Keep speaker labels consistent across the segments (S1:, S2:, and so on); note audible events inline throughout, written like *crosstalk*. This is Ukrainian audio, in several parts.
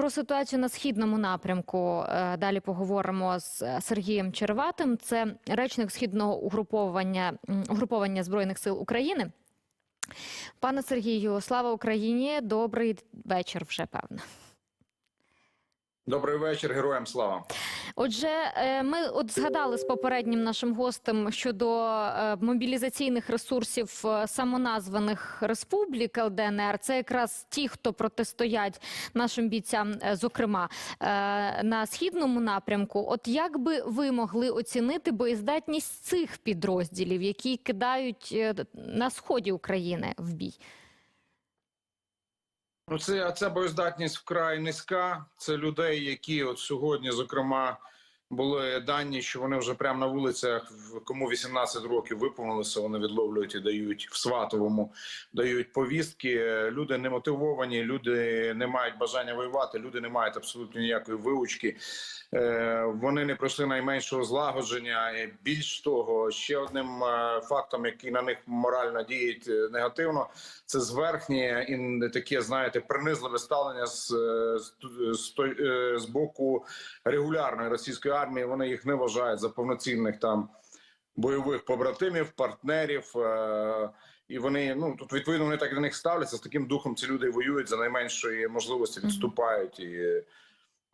S1: про ситуацію на східному напрямку е, далі поговоримо з е, Сергієм Черватим. Це речник східного угруповання угруповання збройних сил України. Пане Сергію, слава Україні! Добрий вечір вже певно.
S2: Добрий вечір, героям слава.
S1: Отже, е, ми от згадали з попереднім нашим гостем щодо е, мобілізаційних ресурсів е, самоназваних республік ЛДНР. Це якраз ті, хто протистоять нашим бійцям, зокрема на східному напрямку. От як би ви могли оцінити боєздатність цих підрозділів, які кидають на сході України в бій?
S2: Ну, це ця боєздатність вкрай низька. Це людей, які от сьогодні, зокрема, були дані, що вони вже прямо на вулицях, кому 18 років виповнилося, вони відловлюють і дають в Сватовому, дають повістки. Люди не мотивовані, люди не мають бажання воювати, люди не мають абсолютно ніякої виучки. Е, Вони не пройшли найменшого злагодження. Більш того, ще одним е, фактом, який на них морально діє е, негативно, це зверхнє і таке, знаєте, принизливе ставлення з, з, з, з боку регулярної російської армії. Вони їх не вважають за повноцінних там бойових побратимів, партнерів. е, І вони ну тут відповідно вони так до них ставляться. З таким духом ці люди воюють за найменшої можливості, відступають і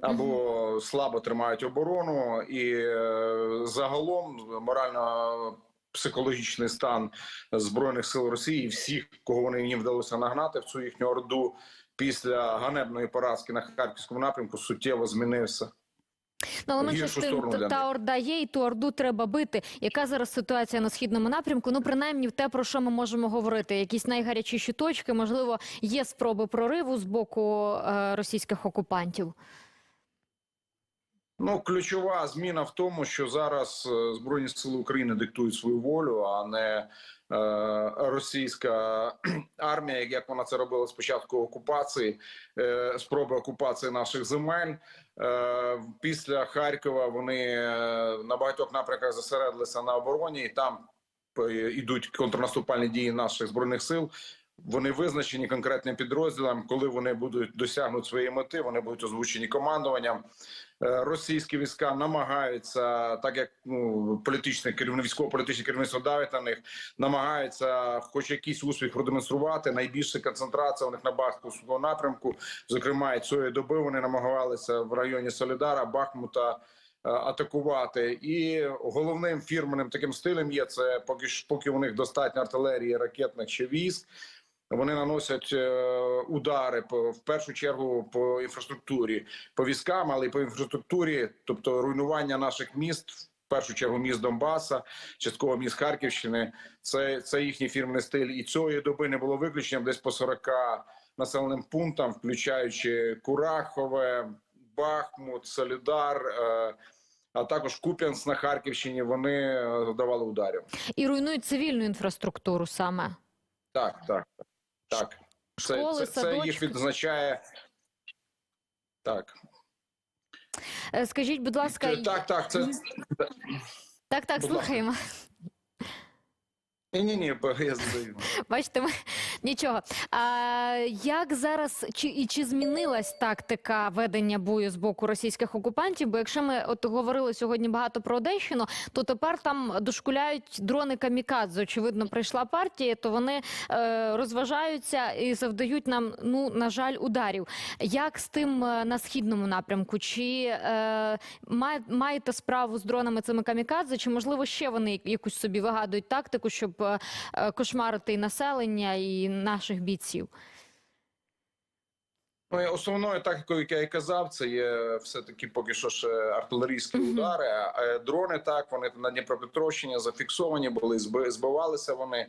S2: або слабо тримають оборону, і е, загалом морально. Психологічний стан збройних сил Росії, всіх, кого вони їм вдалося нагнати в цю їхню орду після ганебної поразки на харківському напрямку, суттєво змінився.
S1: Ну, але менше з тим, та, орда є, і ту орду треба бити. Яка зараз ситуація на східному напрямку? Ну, принаймні, те, про що ми можемо говорити, якісь найгарячіші точки, можливо, є спроби прориву з боку е, російських окупантів.
S2: Ну, ключова зміна в тому, що зараз е, Збройні Сили України диктують свою волю, а не е, російська *clears throat* армія, як вона це робила спочатку окупації, е, спроби окупації наших земель. Е, після Харкова вони е, на багатьох напрямках зосередилися на обороні, і там е, ідуть контрнаступальні дії наших збройних сил. Вони визначені конкретним підрозділом. Коли вони будуть досягнути своєї мети, вони будуть озвучені командуванням. Е, Російські війська намагаються, так як ну політичне керівництво, військово-політичне керівництво давить на них, намагаються, хоч якийсь успіх продемонструвати. Найбільша концентрація у них на Бахмутському напрямку. Зокрема, і цієї доби вони намагалися в районі Солідара, Бахмута е, атакувати. І головним фірменним таким стилем є це поки поки у них достатньо артилерії, ракетних ще військ. Вони наносять е, удари по в першу чергу по інфраструктурі, по військам, але й по інфраструктурі, тобто руйнування наших міст, в першу чергу міст Донбаса, частково міст Харківщини. Це, це їхній фірменний стиль. І цієї доби не було виключенням десь по 40 населеним пунктам, включаючи Курахове, Бахмут, Солідар. Е, а також Куп'янськ на Харківщині вони е, завдавали ударів.
S1: І руйнують цивільну інфраструктуру саме.
S2: Так, так, так. Це,
S1: Школи,
S2: це, це їх відзначає. Так.
S1: Е, Скажіть, будь ласка,
S2: Так, так, це.
S1: так, так,
S2: будь
S1: слухаємо.
S2: Ні, ні, ні, я задаю.
S1: Бачите, ми нічого. А як зараз чи і чи змінилась тактика ведення бою з боку російських окупантів? Бо якщо ми от говорили сьогодні багато про Одещину, то тепер там дошкуляють дрони камікадзе. Очевидно, прийшла партія, то вони е, розважаються і завдають нам, ну на жаль, ударів. Як з тим е, на східному напрямку? Чи е, маєте справу з дронами цими камікадзе? Чи можливо ще вони якусь собі вигадують тактику, щоб е, е, кошмарити і населення, і наших бійців?
S2: Ну, основною тактикою, як я і казав, це є все-таки поки що ще артилерійські удари. А е, дрони так, вони на Дніпропетровщині зафіксовані були, збивалися вони.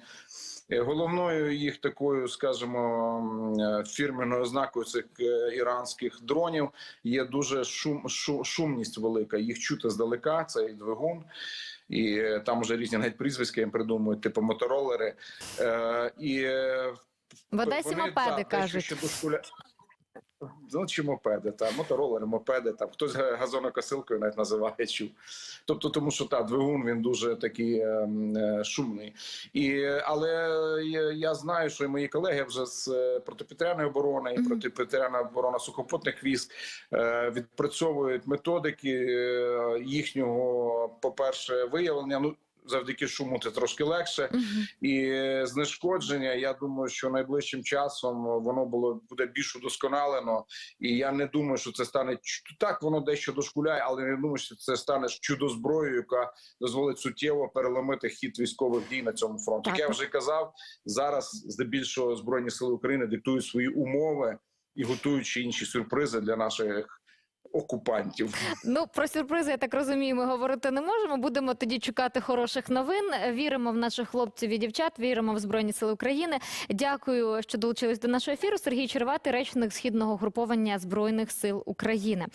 S2: Е, Головною їх такою, скажімо, е, фірменною ознакою цих іранських дронів є дуже шум, шу- шумність велика. Їх чути здалека, цей двигун. І е, там вже різні навіть прізвиська їм придумують, типу моторолери. Е, і е,
S1: В Одесі мопеди кажуть.
S2: що дошкуля- Ну, чи мопеди, та моторолери, мопеди, там хтось га- газонокосилкою навіть називає чув. Тобто, тому що та двигун він дуже такий ем, е, шумний. І, але я, я знаю, що і мої колеги вже з е, протиповітряної оборони і протиповітряна оборона сухопутних військ е, відпрацьовують методики е, їхнього, по-перше, виявлення. Ну завдяки шуму це трошки легше.
S1: Мгм.
S2: І знешкодження, я думаю, що найближчим часом воно було буде більш удосконалено. І я не думаю, що це стане так. Воно дещо дошкуляє, але не думаю, що це стане чудо-зброєю, яка дозволить суттєво переломити хід військових дій на цьому фронті. Як я вже казав, зараз здебільшого збройні сили України диктують свої умови і готуючи інші сюрпризи для наших окупантів.
S1: Ну про сюрпризи, я так розумію, ми говорити не можемо. Будемо тоді чекати хороших новин. Віримо в наших хлопців і дівчат. Віримо в збройні сили України. Дякую, що долучились до нашого ефіру. Сергій Черватий, речник східного груповання збройних сил України.